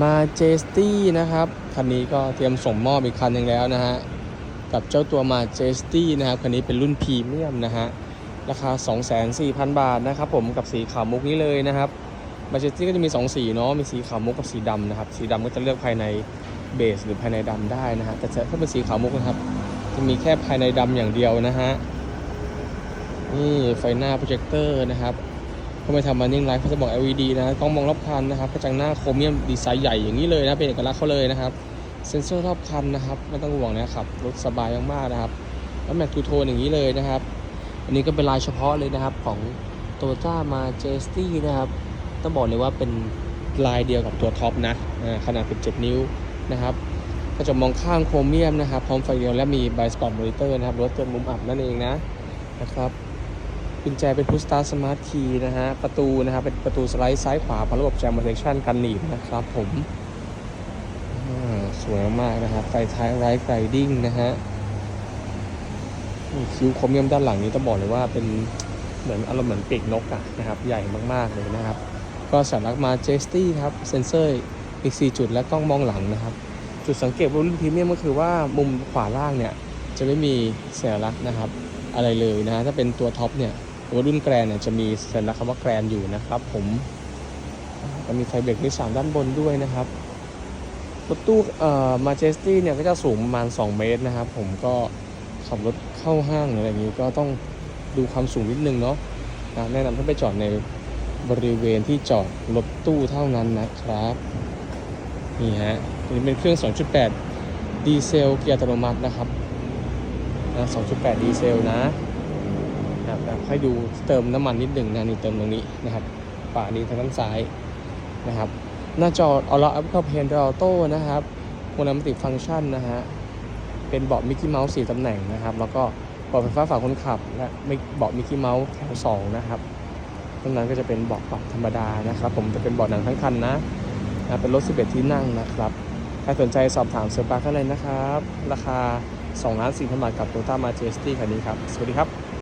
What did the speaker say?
มาเจสตี้นะครับ คันนี้ก็เตรียมส่งมอบอีกคันหนึ่งแล้วนะฮะ กับเจ้าตัวมาเจสตี้นะครับ คันนี้เป็นรุ่นพรีเมียมนะฮะ ราคา 24,000 บาทนะครับผมกับสีขาวมุกนี้เลยนะครับมาเจสตี้ก็จะมี 2 สีเนาะ มีสีขาวมุกกับสีดำนะครับ สีดำก็จะเลือกภายในเบสหรือภายในดำได้นะฮะ แต่ถ้าเป็นสีขาวมุกนะครับ จะมีแค่ภายในดำอย่างเดียวนะฮะ นี่ไฟหน้าโปรเจคเตอร์นะครับ เขาไม่ทำมานิ่งไลท์เขาจะบอก LED นะกล้องมองรอบคันนะครับกระจังหน้าโครเมียมดีไซน์ใหญ่อย่างนี้เลยนะเป็นเอกลักษณ์เขาเลยนะครับ เซ็นเซอร์รอบคันนะครับไม่ต้องห่วงนะครับรถสบายมากๆนะครับ แล้วแม็กทูโทนอย่างนี้เลยนะครับ อันนี้ก็เป็นลายเฉพาะเลยนะครับของโตโยต้ามาเจสตี้นะครับต้องบอกเลยว่าเป็นลายเดียวกับตัวท็อปนะขนาด 17 นิ้วนะครับกระจกมองข้างโครเมียมนะครับพร้อมไฟเดียวและมีไบสปอร์ตมอนิเตอร์นะครับรถเตือนมุมอับนั่นเองนะนะครับ กุญแจเป็นพุชสตาร์สมาร์ทคีย์นะฮะ ประตูนะครับเป็นประตูสไลด์ซ้ายขวาพร้อมระบบแจมโปรเทคชั่นกันหนีบนะครับผมสวยมากนะครับ ไฟท้ายไรท์ไกดิ้งนะฮะคิ้วครเมียมด้านหลังนี้ต้องบอกเลยว่าเป็นเหมือนอารมณ์เหมือนปีกนกอะนะครับ ใหญ่มากๆเลยนะครับ ก็สัญลักษณ์มาเจสตี้ครับ เซนเซอร์อีก 4 จุดและกล้องมองหลังนะครับ จุดสังเกตรุ่นพรีเมียมก็คือว่ามุมขวาล่างเนี่ย จะไม่มีสัญลักษณ์นะครับ อะไรเลยนะฮะถ้าเป็นตัวท็อปเนี่ย ตัวรุ่นแกรนเนี่ยจะมีสัญลักษณ์คำว่าแกรนอยู่นะครับ ผมก็มีไฟเบรกที่สามด้านบนด้วยนะครับรถตู้เอ่อมาเจสตี้เนี่ยก็จะสูงประมาณ 2 เมตรนะครับ ผมก็ขับรถเข้าห้างอะไรอย่างนี้ก็ต้องดูความสูงนิดนึงเนาะนะแนะนำให้ไปจอดในบริเวณที่จอดรถตู้เท่านั้นนะครับนี่ฮะนนี้เป็นเครื่อง 2.8 ดีเซลเกียร์อัตโนมัตินะครับนะ2.8 ดีเซลนะ นะครับให้ดูเติมน้ำมันนิดหนึ่งนะนี่เติมตรงนี้นะครับฝานี้ทางด้านซ้ายนะครับ หน้าจอเอาละอัพเข้าเพนดออโต้นะครับโมนามติฟังก์ชันนะฮะเป็นเบาะมิกกี้เมาส์สี่ตำแหน่งนะครับ แล้วก็เบาะไฟฟ้าฝั่งคนขับและเบาะมิกกี้เมาส์แถวสองนะครับตรงนั้นก็จะเป็นเบาะปรับธรรมดานะครับ ผมจะเป็นเบาะหนังทั้งคันนะนะเป็นรถ 11 ที่นั่งนะครับ ใครสนใจสอบถามเซอร์ปาร์กันเลยนะครับ ราคา2ล้าน4พันบาทกับ Toyota Majesty คันนี้ครับ สวัสดีครับ